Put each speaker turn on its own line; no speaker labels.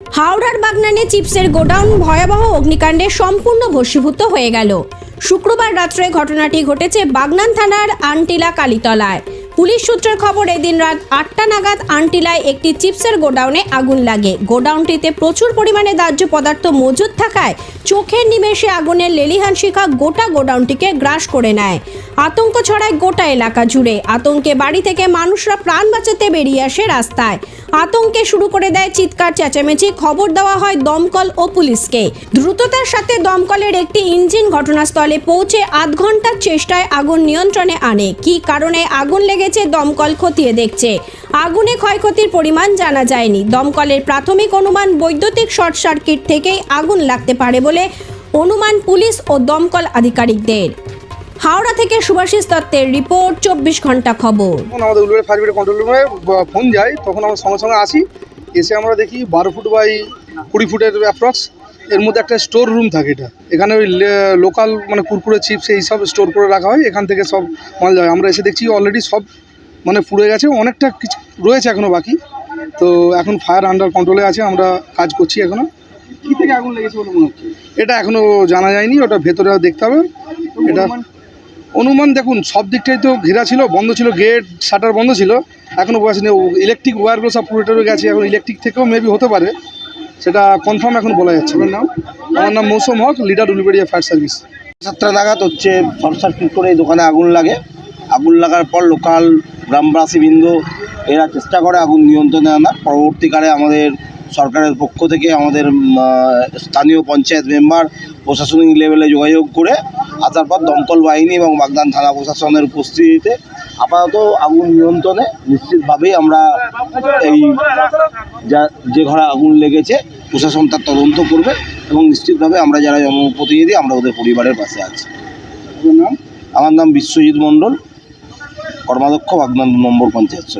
হাওড়ার বাগনানে চিপসের গোডাউন ভয়াবহ অগ্নিকাণ্ডে সম্পূর্ণ ভস্মীভূত হয়ে গেল। শুক্রবার রাত্রে ঘটনাটি ঘটেছে বাগনান থানার আনটিলা কালীতলায়। পুলিশ সূত্রের খবর, এদিন রাত আটটা নাগাদ আনটিলায় একটি চিপসের গোডাউনে আগুন লাগে। গোডাউনটিতে প্রচুর পরিমাণে দাহ্য পদার্থ মজুদ থাকায় চোখের নিমেষে আগুনের লেলিহান শিখা গোটা গোডাউনটিকে গ্রাস করে নেয়। আতঙ্ক ছড়ায় গোটা এলাকা জুড়ে। আতঙ্কে বাড়ি থেকে মানুষরা প্রাণ বাঁচাতে বেরিয়ে আসে রাস্তায়। আতঙ্কে শুরু করে দেয় চিৎকার, চেঁচামেচি। খবর দেওয়া হয় দমকল ও পুলিশকে। দ্রুততার সাথে দমকলের একটি ইঞ্জিন ঘটনাস্থলে পৌঁছে আধ ঘণ্টার চেষ্টায় আগুন নিয়ন্ত্রণে আনে। কী কারণে আগুন লেগেছে দমকল খতিয়ে দেখছে। আগুনে ক্ষয়ক্ষতির পরিমাণ জানা যায়নি। দমকলের প্রাথমিক অনুমান বৈদ্যুতিক শর্ট সার্কিট থেকেই আগুন লাগতে পারে বলে অনুমান পুলিশ ও দমকল আধিকারিকদের। হাওড়া থেকে সুভাষিস দত্তের রিপোর্ট, চব্বিশ ঘণ্টা খবর।
আমাদের উলুবের ফায়ার ব্রিগেড কন্ট্রোল রুমে ফোন যায়, তখন আমরা সঙ্গে সঙ্গে আসি। এসে আমরা দেখি বারো ফুট বাই কুড়ি ফুটের অ্যাপ্রক্স এর মধ্যে একটা স্টোর রুম থাকে এটা। এখানে ওই লোকাল মানে কুরকুরে চিপস এই সব স্টোর করে রাখা হয়। এখান থেকে সব মাল যায়। আমরা এসে দেখছি অলরেডি সব মানে পুড়ে গেছে। অনেকটা কিছু রয়েছে এখনও বাকি। তো এখন ফায়ার আন্ডার কন্ট্রোলে আছে। আমরা কাজ করছি এখনও
কি থেকে আগুন লেগেছে বলে মনে হচ্ছে?
এটা এখনও জানা যায়নি। ওটা ভেতরে দেখতে হবে। এটা অনুমান? দেখুন সব দিকটাই তো ঘেরা ছিল বন্ধ ছিল গেট শাটার বন্ধ ছিল। এখনও বোঝা যাচ্ছে ইলেকট্রিক ওয়্যারগুলো সব পুরোটা গেছে। এখন ইলেকট্রিক থেকেও মেবি হতে পারে। সেটা কনফার্ম এখন বলা যাচ্ছে আমার নাম আমার নাম Mousum Haque leader Uluberia fire service
সাতটা নাগাদ হচ্ছে শর্ট সার্কিট করে এই দোকানে আগুন লাগে। আগুন লাগার পর লোকাল গ্রামবাসীবৃন্দ এরা চেষ্টা করে আগুন নিয়ন্ত্রণে আনার। পরবর্তীকালে আমাদের সরকারের পক্ষ থেকে আমাদের স্থানীয় পঞ্চায়েত মেম্বার প্রশাসনিক লেভেলে যোগাযোগ করে আসার পর দমকল বাহিনী এবং বাগদান থানা প্রশাসনের উপস্থিতিতে আপাতত আগুন নিয়ন্ত্রণে নিশ্চিতভাবেই আমরা এই যা যে ঘরে আগুন লেগেছে প্রশাসন তার তদন্ত করবে এবং নিশ্চিতভাবে আমরা যারা জনপ্রতিনিধি আমরা ওদের পরিবারের পাশে আছি
নাম
আমার নাম বিশ্বজিৎ মণ্ডল কর্মাধ্যক্ষ বাগনান নম্বর পঞ্চায়েত।